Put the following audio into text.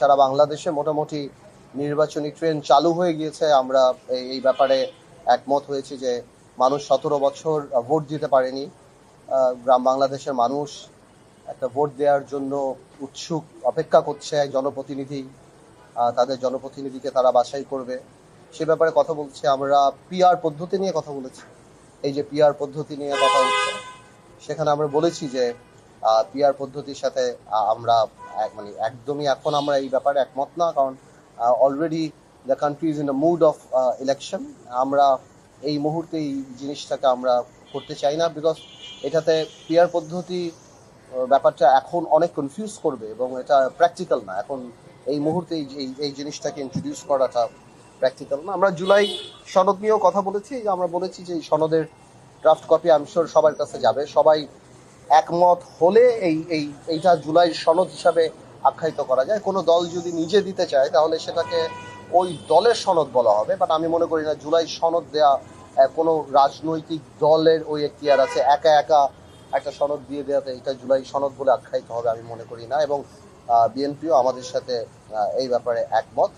সারা বাংলাদেশে মোটামুটি নির্বাচনী ট্রেন চালু হয়ে গিয়েছে। আমরা এই- ব্যাপারে একমত হয়েছি যে মানুষ সতেরো বছর ভোট দিতে পারেনি। গ্রাম বাংলাদেশের মানুষ একটা ভোট দেওয়ার জন্য উৎসুক, অপেক্ষা করছে জনপ্রতিনিধি। তাদের জনপ্রতিনিধিকে তারা বাছাই করবে। সে ব্যাপারে কথা বলছি, আমরা পিআর পদ্ধতি নিয়ে কথা বলেছি। এই যে পিআর পদ্ধতি নিয়ে কথা হচ্ছে, সেখানে আমরা বলেছি যে পিআর পদ্ধতির সাথে আমরা মানে একদমই এখন আমরা এই ব্যাপারে একমত না, কারণ already the country is in the mood of election আমরা এই মুহূর্তে এই জিনিসটাকে আমরা করতে চাই না বিকজ এটাতে পিআর পদ্ধতি ব্যাপারটা এখন অনেক কনফিউজ করবে এবং এটা প্র্যাকটিক্যাল না। এখন এই মুহূর্তে এই এই- জিনিসটাকে ইন্ট্রোডিউস করাটা প্র্যাকটিক্যাল না। আমরা জুলাই সনদ নিয়েও কথা বলেছি। আমরা বলেছি যে এই সনদের ড্রাফট কপি আমি সবার কাছে যাবে। সবাই একমত হলে এই এই, এইটা জুলাই সনদ হিসাবে আখ্যায়িত করা যায়। কোনো দল যদি নিজে দিতে চায়, তাহলে সেটাকে ওই দলের সনদ বলা হবে। বাট আমি মনে করি না, জুলাই সনদ দেয়া কোনো রাজনৈতিক দলের ওই এখতিয়ার আছে। একা একা একটা সনদ দিয়ে দেওয়াতে এটা জুলাই সনদ বলে আখ্যায়িত হবে আমি মনে করি না। এবং বিএনপিও আমাদের সাথে এই ব্যাপারে একমত।